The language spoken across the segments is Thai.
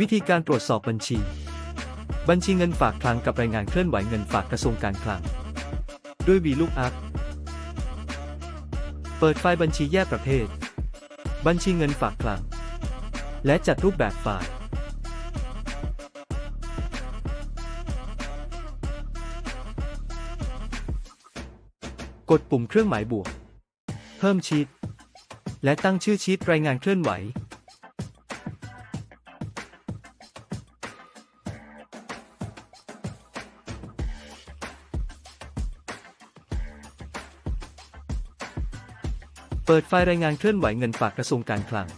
วิธีการตรวจสอบบัญชี บัญชีเงินฝากคลังกับรายงานเคลื่อนไหวเงินฝากกระทรวงการคลัง ด้วย VLOOKUP เปิดไฟล์บัญชีแยกประเภท บัญชีเงินฝากคลัง และจัดรูปแบบไฟล์กดปุ่มเครื่องหมายบวก เพิ่มชีต และตั้งชื่อชีตรายงานเคลื่อนไหวเปิดไฟล์รายงานเคลื่อนไหวเงินฝากกระทรวงการคลัง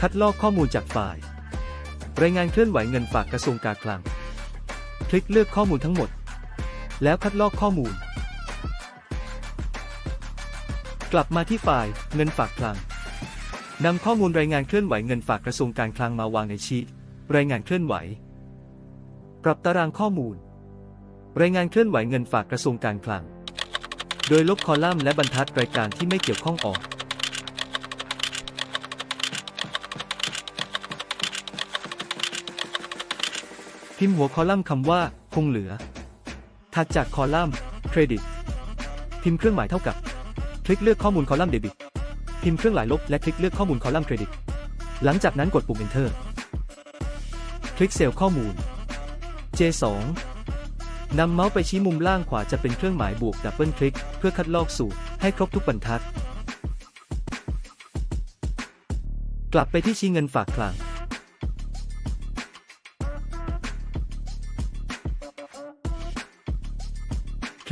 คัดลอกข้อมูลจากไฟล์ รายงานเคลื่อนไหวเงินฝากกระทรวงการคลัง คลิกเลือกข้อมูลทั้งหมด แล้วคัดลอกข้อมูล กลับมาที่ไฟล์เงินฝากคลังนำข้อมูลรายงานเคลื่อนไหวเงินฝากกระทรวงการคลังมาวางในชีตรายงานเคลื่อนไหว ปรับตารางข้อมูล รายงานเคลื่อนไหวเงินฝากกระทรวงการคลัง โดยลบคอลัมน์และบรรทัดรายการที่ไม่เกี่ยวข้องออก พิมพ์หัวคอลัมน์คำว่า คงเหลือ ถัดจากคอลัมน์เครดิต พิมพ์เครื่องหมายเท่ากับ คลิกเลือกข้อมูลคอลัมน์เดบิต พิมพ์เครื่องหมายลบและคลิกเลือกข้อมูลคอลัมน์เครดิต หลังจากนั้นกดปุ่ม Enter คลิกเซลล์ข้อมูล J2 นำเมาส์ไปชี้มุมล่างขวาจะเป็นเครื่องหมายบวกดับเบิลคลิก เพื่อคัดลอกสูตรให้ครบทุกบรรทัด กลับไปที่ชี้เงินฝากคลัง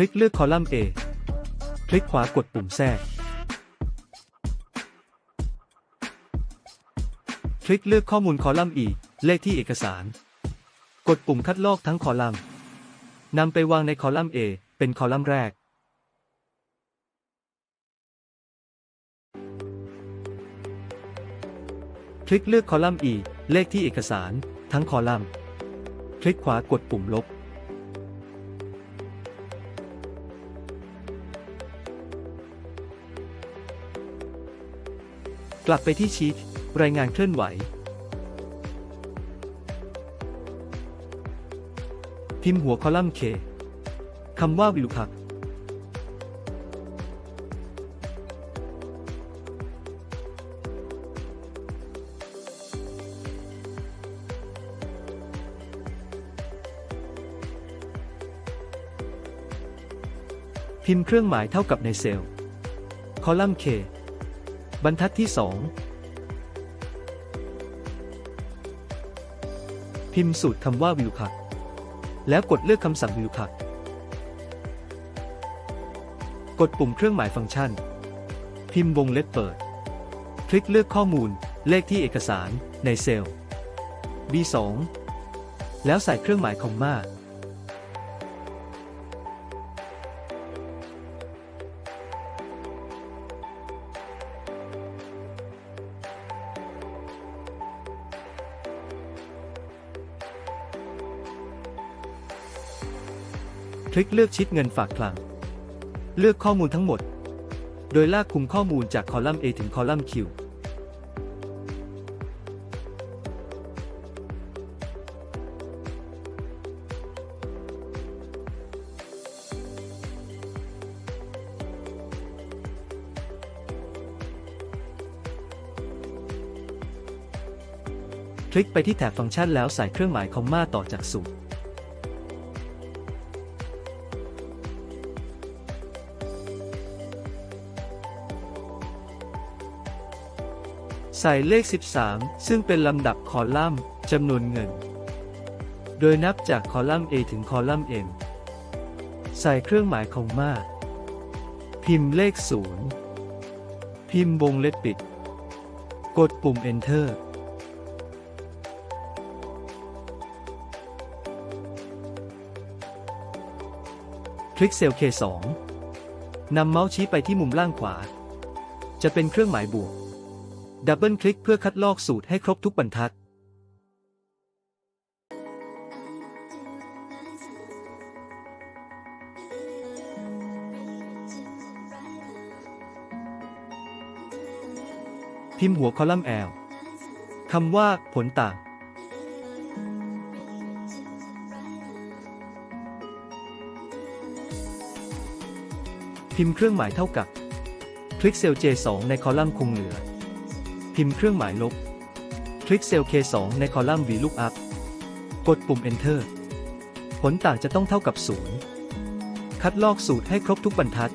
ลิกเลือกคอลัมน์ A คลิกขวากดปุ่มแทรก คลิกเลือกข้อมูลคอลัมน์ E เลขที่เอกสาร กดปุ่มคัดลอกทั้งคอลัมน์นำไปวางในคอลัมน์ A เป็นคอลัมน์แรก คลิกเลือกคอลัมน์ E เลขที่เอกสาร ทั้งคอลัมน์ คลิกขวากดปุ่มลบ กลับไปที่ชีตรายงานเคลื่อนไหว พิมพ์หัวคอลัมน์ K คำว่าวิลุคักพิมพ์เครื่องหมายเท่ากับในเซลล์ คอลัมน์ K บรรทัดที่2พิมพ์สูตรคำว่าวิลคักแล้วกดเลือกคำสั่งวิลคักกดปุ่มเครื่องหมายฟังก์ชัน พิมพ์วงเล็บเปิด คลิกเลือกข้อมูล เลขที่เอกสาร ในเซลล์ B2 แล้วใส่เครื่องหมายคอมมา ลิกเลือกชิดเงินฝากคลัง เลือกข้อมูลทั้งหมด โดยลากคุมข้อมูลจากคอลัมน์ A ถึงคอลัมน์ Q คลิกไปที่แถบฟังก์ชันแล้วใส่เครื่องหมายคอมมาต่อจากสูตร ใส่เลข 13 ซึ่งเป็นลำดับคอลัมน์จำนวนเงิน โดยนับจากคอลัมน์ A ถึงคอลัมน์ M ใส่เครื่องหมายคอมมาพิมพ์เลข 0 พิมพ์วงเล็บปิด กดปุ่ม Enter คลิกเซลล์ K2 นำเมาส์ชี้ไปที่มุมล่างขวา จะเป็นเครื่องหมายบวก ดับเบิลคลิกเพื่อคัดลอกสูตรให้ครบทุกบรรทัด พิมพ์หัวคอลัมน์แอลคำว่า ผลต่าง พิมพ์เครื่องหมายเท่ากับ คลิกเซลล์ J2 ในคอลัมน์คงเหลือ พิมพ์เครื่องหมายลบ คลิกเซลล์ K2 ในคอลัมน์ VLOOKUP กดปุ่ม Enter ผลต่างจะต้องเท่ากับ 0 คัดลอกสูตรให้ครบทุกบรรทัด